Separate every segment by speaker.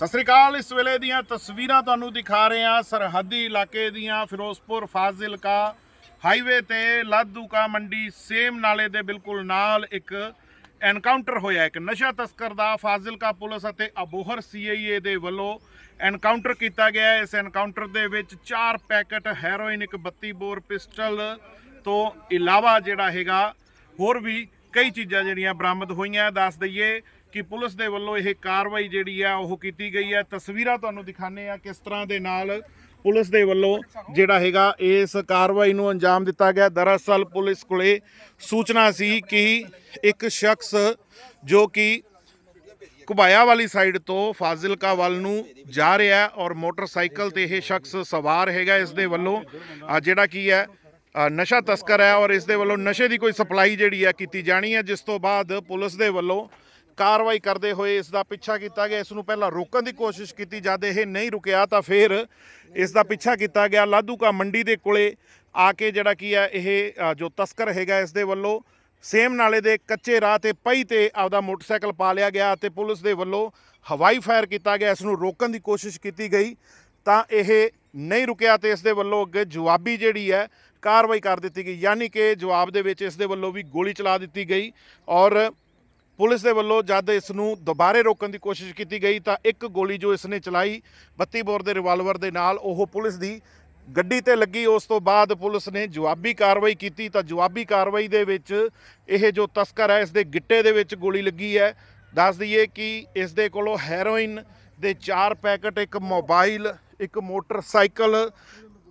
Speaker 1: ਸਤਿ ਸ੍ਰੀ ਅਕਾਲ, ਇਸ ਵੇਲੇ ਦੀਆਂ ਤਸਵੀਰਾਂ ਤੁਹਾਨੂੰ ਦਿਖਾ ਰਹੇ ਹਾਂ ਸਰਹੱਦੀ ਇਲਾਕੇ ਦੀਆਂ ਫਿਰੋਜ਼ਪੁਰ ਫਾਜ਼ਿਲਕਾ ਹਾਈਵੇ ਤੇ ਲਾਦੂਕਾ ਮੰਡੀ ਸੇਮ ਨਾਲੇ ਦੇ ਬਿਲਕੁਲ ਨਾਲ ਇੱਕ ਐਨਕਾਊਂਟਰ ਹੋਇਆ, ਇੱਕ ਨਸ਼ਾ ਤਸਕਰ ਦਾ ਫਾਜ਼ਿਲਕਾ ਪੁਲਿਸ ਅਤੇ ਅਬੋਹਰ ਸੀਆਈਏ ਦੇ ਵੱਲੋਂ ਐਨਕਾਊਂਟਰ ਕੀਤਾ ਗਿਆ ਇਸ ਐਨਕਾਊਂਟਰ ਦੇ ਵਿੱਚ 4 ਪੈਕੇਟ ਹੈਰੋਇਨ, ਇੱਕ 32 ਬੋਰ ਪਿਸਟਲ ਤੋਂ ਇਲਾਵਾ ਜਿਹੜਾ ਹੈਗਾ ਹੋਰ ਵੀ ਕਈ ਚੀਜ਼ਾਂ ਜਿਹੜੀਆਂ ਬਰਾਮਦ ਹੋਈਆਂ। ਦੱਸ ਦਈਏ ਕਿ ਪੁਲਿਸ ਦੇ ਵੱਲੋਂ ਇਹ ਕਾਰਵਾਈ ਜਿਹੜੀ ਆ ਉਹ ਕੀਤੀ ਗਈ ਹੈ ਤਸਵੀਰਾਂ ਤੁਹਾਨੂੰ ਦਿਖਾਣੇ ਆ ਕਿਸ ਤਰ੍ਹਾਂ ਦੇ ਨਾਲ ਪੁਲਿਸ ਦੇ ਵੱਲੋਂ ਜਿਹੜਾ ਹੈਗਾ ਇਸ ਕਾਰਵਾਈ ਨੂੰ ਅੰਜਾਮ ਦਿੱਤਾ ਗਿਆ। ਦਰਅਸਲ ਪੁਲਿਸ ਕੋਲੇ ਸੂਚਨਾ ਸੀ ਕਿ ਇੱਕ ਸ਼ਖਸ ਜੋ ਕਿ ਘੁਬਾਇਆ ਵਾਲੀ ਸਾਈਡ ਤੋਂ ਫਾਜ਼ਿਲਕਾ ਵੱਲ ਨੂੰ ਜਾ ਰਿਹਾ ਔਰ ਮੋਟਰਸਾਈਕਲ ਤੇ ਇਹ ਸ਼ਖਸ ਸਵਾਰ ਹੈਗਾ ਇਸ ਦੇ ਵੱਲੋਂ। ਜਿਹੜਾ ਕੀ ਹੈ ਨਸ਼ਾ ਤਸਕਰ ਹੈ ਔਰ ਇਸ ਦੇ ਵੱਲੋਂ ਨਸ਼ੇ ਦੀ ਕੋਈ ਸਪਲਾਈ ਜਿਹੜੀ ਹੈ ਕੀਤੀ ਜਾਣੀ ਹੈ, ਜਿਸ ਤੋਂ ਬਾਅਦ ਪੁਲਿਸ ਦੇ ਵੱਲੋਂ ਕਾਰਵਾਈ ਕਰਦੇ ਹੋਏ ਇਸ ਦਾ ਪਿੱਛਾ ਕੀਤਾ ਗਿਆ। ਇਸ ਨੂੰ ਪਹਿਲਾਂ ਰੋਕਣ ਦੀ ਕੋਸ਼ਿਸ਼ ਕੀਤੀ, ਜਦ ਇਹ ਨਹੀਂ ਰੁਕਿਆ ਤਾਂ ਫਿਰ ਇਸ ਦਾ ਪਿੱਛਾ ਕੀਤਾ ਗਿਆ। ਲਾਧੂਕਾ ਮੰਡੀ ਦੇ ਕੋਲੇ ਆ ਕੇ ਜਿਹੜਾ ਕੀ ਹੈ, ਇਹ ਜੋ ਤਸਕਰ ਹੈਗਾ ਇਸ ਦੇ ਵੱਲੋਂ ਸੇਮ ਨਾਲੇ ਦੇ ਕੱਚੇ ਰਾਹ ਤੇ ਪਈ ਤੇ ਆਪਦਾ ਮੋਟਰਸਾਈਕਲ ਪਾ ਲਿਆ ਗਿਆ ਤੇ ਪੁਲਿਸ ਦੇ ਵੱਲੋਂ ਹਵਾਈ ਫਾਇਰ ਕੀਤਾ ਗਿਆ। ਇਸ ਨੂੰ ਰੋਕਣ ਦੀ ਕੋਸ਼ਿਸ਼ ਕੀਤੀ ਗਈ ਤਾਂ ਇਹ ਨਹੀਂ ਰੁਕਿਆ ਤੇ ਇਸ ਦੇ ਵੱਲੋਂ ਅੱਗੇ ਜਵਾਬੀ ਜਿਹੜੀ ਹੈ, ਕਾਰਵਾਈ ਕਰ ਦਿੱਤੀ ਗਈ। ਯਾਨੀ ਕਿ ਜਵਾਬ ਦੇ ਵਿੱਚ ਇਸ ਦੇ ਵੱਲੋਂ ਵੀ ਗੋਲੀ ਚਲਾ ਦਿੱਤੀ ਗਈ ਔਰ ਪੁਲਿਸ ਦੇ ਵੱਲੋਂ ਜਦ ਇਸ ਨੂੰ ਦੁਬਾਰੇ ਰੋਕਣ ਦੀ ਕੋਸ਼ਿਸ਼ ਕੀਤੀ ਗਈ ਤਾਂ ਇੱਕ ਗੋਲੀ ਜੋ ਇਸ ਨੇ ਚਲਾਈ 32 ਬੋਰ ਦੇ ਰਿਵਾਲਵਰ ਦੇ ਨਾਲ ਉਹ ਪੁਲਿਸ ਦੀ ਗੱਡੀ ਤੇ ਲੱਗੀ। ਉਸ ਤੋਂ ਬਾਅਦ ਪੁਲਿਸ ਨੇ ਜਵਾਬੀ ਕਾਰਵਾਈ ਕੀਤੀ ਤਾਂ ਜਵਾਬੀ ਕਾਰਵਾਈ ਦੇ ਵਿੱਚ ਇਹ ਜੋ ਤਸਕਰ ਹੈ, ਇਸ ਦੇ ਗਿੱਟੇ ਦੇ ਵਿੱਚ ਗੋਲੀ ਲੱਗੀ ਹੈ। ਦੱਸ ਦਈਏ ਕਿ ਇਸ ਦੇ ਕੋਲੋਂ ਹੈਰੋਇਨ ਦੇ 4 ਪੈਕਟ, ਇੱਕ ਮੋਬਾਈਲ, ਇੱਕ ਮੋਟਰਸਾਈਕਲ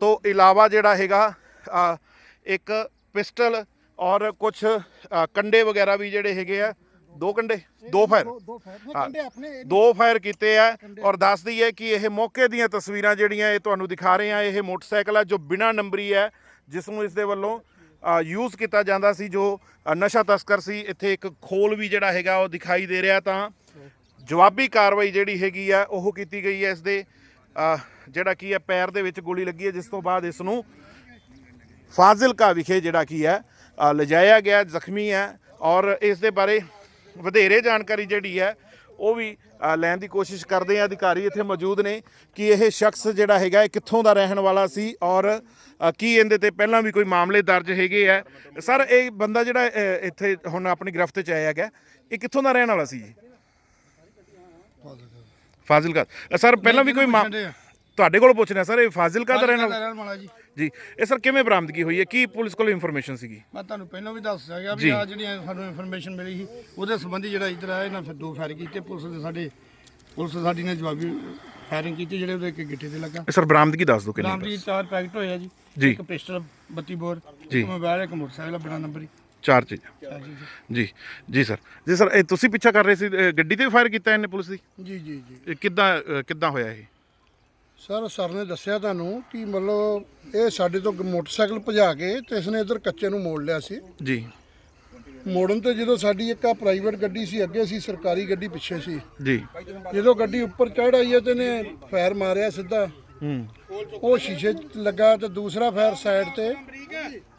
Speaker 1: ਤੋਂ ਇਲਾਵਾ ਜਿਹੜਾ ਹੈਗਾ ਇੱਕ ਪਿਸਟਲ ਔਰ ਕੁਝ ਕੰਡੇ ਵਗੈਰਾ ਵੀ ਜਿਹੜੇ ਹੈਗੇ ਆ ਦੋ ਕੰਡੇ ਦੋ ਫਾਇਰ।
Speaker 2: ਦੋ ਫਾਇਰ। ਨੇ
Speaker 1: ਹਾਂ।
Speaker 2: ਕੰਡੇ ਆਪਣੇ
Speaker 1: ਦੋ ਫਾਇਰ ਕੀਤੇ ਆ ਔਰ ਦੱਸ ਦਈਏ ਕਿ ਇਹ ਮੌਕੇ ਦੀਆਂ ਤਸਵੀਰਾਂ ਜਿਹੜੀਆਂ ਇਹ ਤੁਹਾਨੂੰ ਦਿਖਾ ਰਹੇ ਆ ਇਹ ਮੋਟਰਸਾਈਕਲ ਆ ਜੋ ਬਿਨਾ ਨੰਬਰੀ ਹੈ ਜਿਸ ਨੂੰ ਇਸ ਦੇ ਵੱਲੋਂ ਯੂਜ਼ ਕੀਤਾ ਜਾਂਦਾ ਸੀ ਜੋ ਨਸ਼ਾ ਤਸਕਰ ਸੀ ਇੱਥੇ ਇੱਕ ਖੋਲ ਵੀ ਜਿਹੜਾ ਹੈਗਾ ਉਹ ਦਿਖਾਈ ਦੇ ਰਿਹਾ ਤਾਂ ਜਵਾਬੀ ਕਾਰਵਾਈ ਜਿਹੜੀ ਹੈਗੀ ਆ ਉਹ ਕੀਤੀ ਗਈ ਹੈ ਇਸ ਦੇ ਜਿਹੜਾ ਕੀ ਹੈ ਪੈਰ ਦੇ ਵਿੱਚ ਗੋਲੀ ਲੱਗੀ ਹੈ ਜਿਸ ਤੋਂ ਬਾਅਦ ਇਸ ਨੂੰ ਫਾਜ਼ਿਲਕਾ ਵਿਖੇ ਜਿਹੜਾ ਕੀ ਹੈ ਲਿਜਾਇਆ ਗਿਆ ਜ਼ਖਮੀ ਹੈ ਔਰ ਇਸ ਦੇ ਬਾਰੇ ਵਧੇਰੇ ਜਾਣਕਾਰੀ ਜਿਹੜੀ ਹੈ ਉਹ ਵੀ ਲੈਣ ਦੀ ਕੋਸ਼ਿਸ਼ ਕਰਦੇ ਆ ਅਧਿਕਾਰੀ ਇੱਥੇ ਮੌਜੂਦ ਨੇ ਕਿ ਇਹ ਸ਼ਖਸ ਜਿਹੜਾ ਹੈਗਾ ਇਹ ਕਿੱਥੋਂ ਦਾ ਰਹਿਣ ਵਾਲਾ ਸੀ ਔਰ ਕੀ ਇਹਦੇ ਤੇ ਪਹਿਲਾਂ ਵੀ ਕੋਈ ਮਾਮਲੇ ਦਰਜ ਹੈਗੇ ਆ। ਸਰ ਇਹ ਬੰਦਾ ਜਿਹੜਾ ਇੱਥੇ ਹੁਣ ਆਪਣੀ ਗ੍ਰਿਫਤ 'ਚ ਆਇਆ ਹੈਗਾ ਇਹ ਕਿੱਥੋਂ ਦਾ ਰਹਿਣ ਵਾਲਾ ਸੀ ਜੀ? ਫਾਜ਼ਿਲਕਾ। ਸਰ ਪਹਿਲਾਂ ਵੀ ਕੋਈ। ਤੁਹਾਡੇ ਕੋਲ ਪੁੱਛਣਾ ਸਰ ਇਹ ਫਾਜ਼ਿਲਕਾ ਦਾ ਰਹਿਣ ਵਾਲਾ
Speaker 2: ਜੀ।
Speaker 1: ਜੀ ਇਹ ਸਰ ਕਿਵੇਂ ਬਰਾਮਦਗੀ ਹੋਈ ਹੈ? ਕੀ ਪੁਲਿਸ ਕੋਲ ਇਨਫੋਰਮੇਸ਼ਨ ਸੀਗੀ?
Speaker 2: ਮੈਂ ਤੁਹਾਨੂੰ ਪਹਿਲਾਂ ਵੀ ਦੱਸ ਗਿਆ
Speaker 1: ਜੀ।
Speaker 2: ਵੀ ਆ ਜਿਹੜੀਆਂ ਸਾਨੂੰ ਇਨਫੋਰਮੇਸ਼ਨ ਮਿਲੀ ਸੀ ਉਹਦੇ ਸੰਬੰਧੀ ਜਿਹੜਾ ਇੱਧਰ ਆਇਆ ਇਹਨਾਂ ਫਿਰ ਦੋ ਫਾਇਰ ਕੀਤੇ ਪੁਲਿਸ ਦੇ ਸਾਡੇ ਪੁਲਿਸ ਸਾਡੀ ਨੇ ਜਵਾਬੀ ਫਾਇਰਿੰਗ ਕੀਤੀ ਜਿਹੜੇ ਉਹਦੇ ਇੱਕ ਗਿੱਟੇ ਤੇ ਲੱਗਾ।
Speaker 1: ਇਹ ਸਰ ਬਰਾਮਦਗੀ ਦੱਸ ਦਿਓ
Speaker 2: ਨਾਮ
Speaker 1: ਕਿੰਨੀ
Speaker 2: ਦੀ ਚਾਰ ਪੈਕਟ ਹੋਏ ਆ ਜੀ।
Speaker 1: ਜੀ।
Speaker 2: ਇੱਕ ਪਿਸਟਲ 32 ਬੋਰ
Speaker 1: ਜੀ।
Speaker 2: ਇੱਕ ਮੋਬਾਈਲ ਇੱਕ ਮੋਟਰਸਾਈਕਲ ਬਿਨਾ ਨੰਬਰੀ
Speaker 1: ਚਾਰ ਚੀਜ਼ਾਂ। ਜੀ ਜੀ ਸਰ। ਜੀ ਸਰ ਇਹ ਤੁਸੀਂ ਪਿੱਛਾ ਕਰ ਰਹੇ ਸੀ ਅ, ਗੱਡੀ ਤੇ ਫਾਇਰ ਕੀਤਾ ਇਹਨੇ ਪੁਲਿਸ ਦੀ?
Speaker 2: ਜੀ ਜੀ ਜੀ।
Speaker 1: ਇਹ ਕਿੱਦਾਂ ਅ, ਕਿੱਦਾਂ ਹੋਇਆ ਇਹ?
Speaker 2: ਸਰ ਸਰ ਨੇ ਦੱਸਿਆ ਤੁਹਾਨੂੰ ਕਿ ਮਤਲਬ ਇਹ ਸਾਡੇ ਤੋਂ ਮੋਟਰਸਾਈਕਲ ਭਜਾ ਕੇ ਤੇ ਇਸਨੇ ਇੱਧਰ ਕੱਚੇ ਨੂੰ ਮੋੜ ਲਿਆ ਸੀ।
Speaker 1: ਜੀ।
Speaker 2: ਮੋੜਨ ਤੇ ਜਦੋਂ ਸਾਡੀ ਇੱਕ ਆ ਪ੍ਰਾਈਵੇਟ ਗੱਡੀ ਸੀ ਅੱਗੇ ਸੀ ਸਰਕਾਰੀ ਗੱਡੀ ਪਿੱਛੇ ਸੀ।
Speaker 1: ਜੀ।
Speaker 2: ਜਦੋਂ ਗੱਡੀ ਉੱਪਰ ਚੜ੍ਹ ਆਈ ਹੈ ਤੇ ਨੇ ਫਾਇਰ ਮਾਰਿਆ ਸਿੱਧਾ।
Speaker 1: ਹੂੰ।
Speaker 2: ਉਹ ਸ਼ੀਸ਼ੇ 'ਚ ਲੱਗਾ ਤੇ ਦੂਸਰਾ ਫਾਇਰ ਸਾਈਡ ਤੇ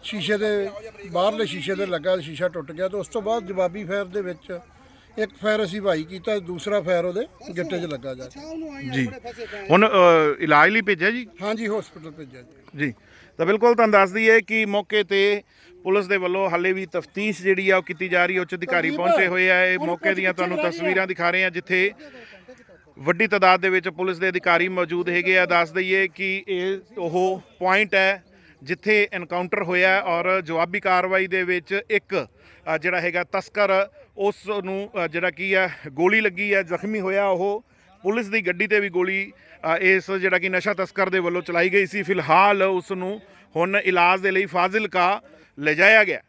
Speaker 2: ਸ਼ੀਸ਼ੇ ਦੇ ਬਾਹਰਲੇ ਸ਼ੀਸ਼ੇ ਤੇ ਲੱਗਾ ਸ਼ੀਸ਼ਾ ਟੁੱਟ ਗਿਆ ਤੇ ਉਸ ਤੋਂ ਬਾਅਦ ਜਵਾਬੀ ਫਾਇਰ ਦੇ ਵਿੱਚ ਇੱਕ ਫਾਇਰ ਅਸੀਂ ਭਾਈ ਕੀਤਾ ਦੂਸਰਾ ਫਾਇਰ ਉਹਦੇ ਗਿੱਟੇ 'ਚ ਲੱਗਾ ਜਾ ਕੇ।
Speaker 1: ਜੀ। ਹੁਣ ਅ, ਇਲਾਜ ਲਈ ਭੇਜਿਆ ਜੀ?
Speaker 2: ਹਾਂਜੀ ਹਸਪੀਟਲ ਭੇਜਿਆ ਜੀ।
Speaker 1: ਜੀ। ਤਾਂ ਬਿਲਕੁਲ ਤੁਹਾਨੂੰ ਦੱਸ ਦਈਏ ਕਿ ਮੌਕੇ ਤੇ ਪੁਲਿਸ ਦੇ ਵੱਲੋਂ ਹਾਲੇ ਵੀ ਤਫਤੀਸ਼ ਜਿਹੜੀ ਆ ਉਹ ਕੀਤੀ ਜਾ ਰਹੀ ਹੈ। ਉੱਚ ਅਧਿਕਾਰੀ ਪਹੁੰਚੇ ਹੋਏ ਆ। ਇਹ ਮੌਕੇ ਦੀਆਂ ਤੁਹਾਨੂੰ ਤਸਵੀਰਾਂ ਦਿਖਾ ਰਹੇ ਆ ਜਿੱਥੇ ਵੱਡੀ ਤਾਦਾਦ ਦੇ ਵਿੱਚ ਪੁਲਿਸ ਦੇ ਅਧਿਕਾਰੀ ਮੌਜੂਦ ਹੈਗੇ ਆ। ਦੱਸ ਦਈਏ ਕਿ ਇਹ ਉਹ ਪੁਆਇੰਟ ਹੈ ਜਿੱਥੇ ਐਨਕਾਊਂਟਰ ਹੋਇਆ ਔਰ ਜਵਾਬੀ ਕਾਰਵਾਈ ਦੇ ਵਿੱਚ ਇੱਕ ਜਿਹੜਾ ਹੈਗਾ ਤਸਕਰ, ਉਸ ਨੂੰ ਜਿਹੜਾ ਕੀ ਹੈ, ਗੋਲੀ ਲੱਗੀ ਹੈ, ਜ਼ਖਮੀ ਹੋਇਆ ਉਹ। ਪੁਲਿਸ ਦੀ ਗੱਡੀ ਤੇ ਵੀ ਗੋਲੀ ਇਸ ਜਿਹੜਾ ਕਿ ਨਸ਼ਾ ਤਸਕਰ ਦੇ ਵੱਲੋਂ ਚਲਾਈ ਗਈ ਸੀ। ਫਿਲਹਾਲ ਉਸ ਨੂੰ ਹੁਣ ਇਲਾਜ ਦੇ ਲਈ ਫਾਜ਼ਿਲਕਾ ਲਿਜਾਇਆ ਗਿਆ।